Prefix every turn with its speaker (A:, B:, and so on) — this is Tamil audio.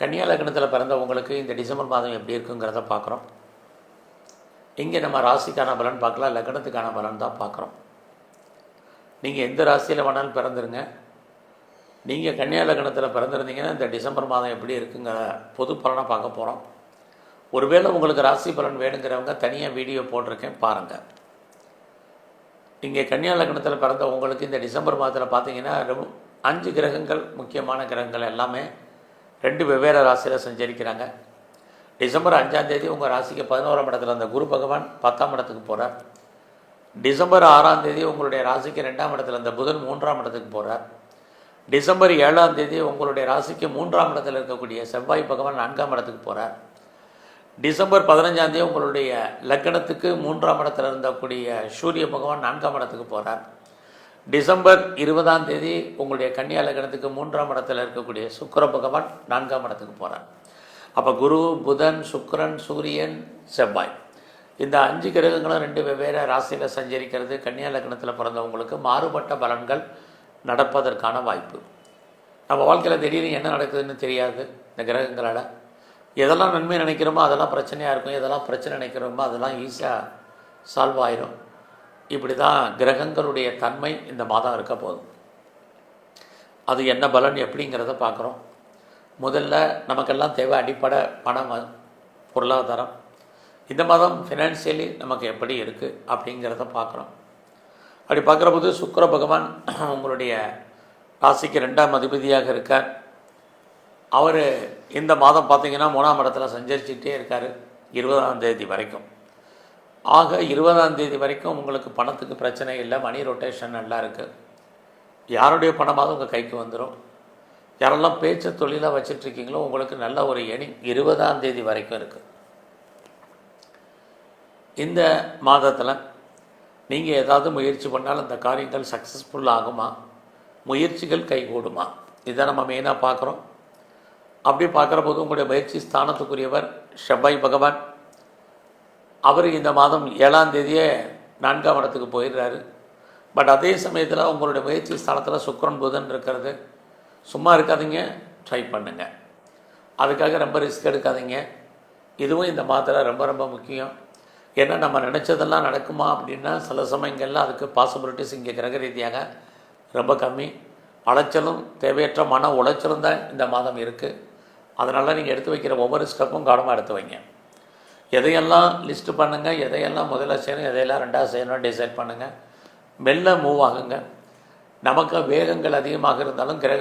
A: கன்னியா லக்னத்தில் பிறந்தவங்களுக்கு இந்த டிசம்பர் மாதம் எப்படி இருக்குங்கிறத பார்க்குறோம் இங்கே நம்ம ராசிக்கான பலன் பார்க்கலாம் லக்னத்துக்கான பலன் தான் பார்க்குறோம். நீங்கள் எந்த ராசியில் வேணாலும் பிறந்துருங்க. நீங்கள் கன்னியா லக்னத்தில் பிறந்திருந்தீங்கன்னா இந்த டிசம்பர் மாதம் எப்படி இருக்குங்கிற பொது பலனை பார்க்க போகிறோம் ஒருவேளை உங்களுக்கு ராசி பலன் வேணுங்கிறவங்க தனியாக வீடியோ போட்டிருக்கேன் பாருங்கள் இங்கே கன்னியா லக்னத்தில் பிறந்த உங்களுக்கு இந்த டிசம்பர் மாதத்தில் பார்த்தீங்கன்னா ரொம்ப அஞ்சு கிரகங்கள் முக்கியமான கிரகங்கள் எல்லாமே ரெண்டு வெவ்வேறு ராசியில் சஞ்சரிக்கிறாங்க. டிசம்பர் அஞ்சாம் தேதி உங்கள் ராசிக்கு பதினோராம் இடத்துல அந்த குரு பகவான் பத்தாம் இடத்துக்கு போகிறார் டிசம்பர் ஆறாம் தேதி உங்களுடைய ராசிக்கு ரெண்டாம் இடத்துல அந்த புதன் மூன்றாம் இடத்துக்கு போகிறார் டிசம்பர் ஏழாம் தேதி உங்களுடைய ராசிக்கு மூன்றாம் இடத்துல இருக்கக்கூடிய செவ்வாய் பகவான் நான்காம் இடத்துக்கு போகிறார் டிசம்பர் பதினஞ்சாம் தேதி உங்களுடைய லக்கணத்துக்கு மூன்றாம் இடத்துல இருந்தக்கூடிய சூரிய பகவான் நான்காம் இடத்துக்கு போகிறார் டிசம்பர் இருபதாம் தேதி உங்களுடைய கன்னியா லக்னத்துக்கு மூன்றாம் இடத்துல இருக்கக்கூடிய சுக்கர பகவான் நான்காம் இடத்துக்கு போகிறார் அப்போ குரு புதன் சுக்கரன் சூரியன் செவ்வாய். இந்த அஞ்சு கிரகங்களும் ரெண்டு வெவ்வேறு ராசியில் சஞ்சரிக்கிறது. கன்னியா லக்னத்தில் பிறந்தவங்களுக்கு மாறுபட்ட பலன்கள் நடப்பதற்கான வாய்ப்பு. நம்ம வாழ்க்கையில் திடீர்னு என்ன நடக்குதுன்னு தெரியாது இந்த கிரகங்களால். எதெல்லாம் நன்மை நினைக்கிறோமோ அதெல்லாம் பிரச்சனையாக இருக்கும். எதெல்லாம் பிரச்சனை நினைக்கிறோமோ அதெல்லாம் ஈஸியாக சால்வ் ஆயிரும். இப்படி தான் கிரகங்களுடைய தன்மை இந்த மாதம் இருக்க போதும் அது என்ன பலன் எப்படிங்கிறத பார்க்குறோம். முதல்ல நமக்கெல்லாம் தேவை அடிப்படை பணம் பொருளாதாரம். இந்த மாதம் ஃபினான்சியலி நமக்கு எப்படி இருக்குது அப்படிங்கிறத பார்க்குறோம். அப்படி பார்க்குற போது சுக்கர பகவான் உங்களுடைய ராசிக்கு ரெண்டாம் அதிபதியாக இருக்கார். அவர் இந்த மாதம் பார்த்தீங்கன்னா மூணாம் இடத்துல சஞ்சரிச்சுட்டே இருக்கார் இருபதாம் தேதி வரைக்கும். ஆக இருபதாம் தேதி வரைக்கும் உங்களுக்கு பணத்துக்கு பிரச்சனை இல்லை. மணி ரொட்டேஷன் நல்லா இருக்குது யாருடைய பணமாவது உங்கள் கைக்கு வந்துடும் யாரெல்லாம் பேச்சு தொழிலாக வச்சிட்ருக்கீங்களோ உங்களுக்கு நல்ல ஒரு எணி இருபதாம் தேதி வரைக்கும் இருக்குது இந்த மாதத்தில் நீங்கள் ஏதாவது முயற்சி பண்ணால் அந்த காரியங்கள் சக்ஸஸ்ஃபுல் ஆகுமா? முயற்சிகள் கைகூடுமா? இதை நம்ம மெயினாக பார்க்குறோம். அப்படி பார்க்குற போது உங்களுடைய முயற்சி ஸ்தானத்துக்குரியவர் ஷபாய் பகவான். அவர் இந்த மாதம் ஏழாம் தேதியே நான்காம் இடத்துக்கு போயிடுறாரு. பட் அதே சமயத்தில் உங்களுடைய முயற்சி ஸ்தலத்தில் சுக்கரன் புதன் இருக்கிறது. சும்மா இருக்காதீங்க ட்ரை பண்ணுங்க. அதுக்காக ரொம்ப ரிஸ்க் எடுக்காதீங்க. இதுவும் இந்த மாதத்தில் ரொம்ப ரொம்ப முக்கியம். ஏன்னா நம்ம நினச்சதெல்லாம் நடக்குமா அப்படின்னா சில சமயங்களில் அதுக்கு பாசிபிலிட்டிஸ் இங்கே கிரக ரீதியாக ரொம்ப கம்மி. அலைச்சலும் தேவையற்ற மன உளைச்சலும் தான் இந்த மாதம் இருக்குது அதனால் நீங்கள் எடுத்து வைக்கிற ஒவ்வொரு ஸ்டெப்பும் கவனமாக எடுத்து வைங்க. எதையெல்லாம் லிஸ்ட்டு பண்ணுங்கள் எதையெல்லாம் முதல்ல செய்யணும் எதையெல்லாம் ரெண்டாவது செய்யணும் டிசைட் பண்ணுங்கள் மெல்ல மூவ் ஆகுங்க. நமக்கு வேகங்கள் அதிகமாக இருந்தாலும் கிரக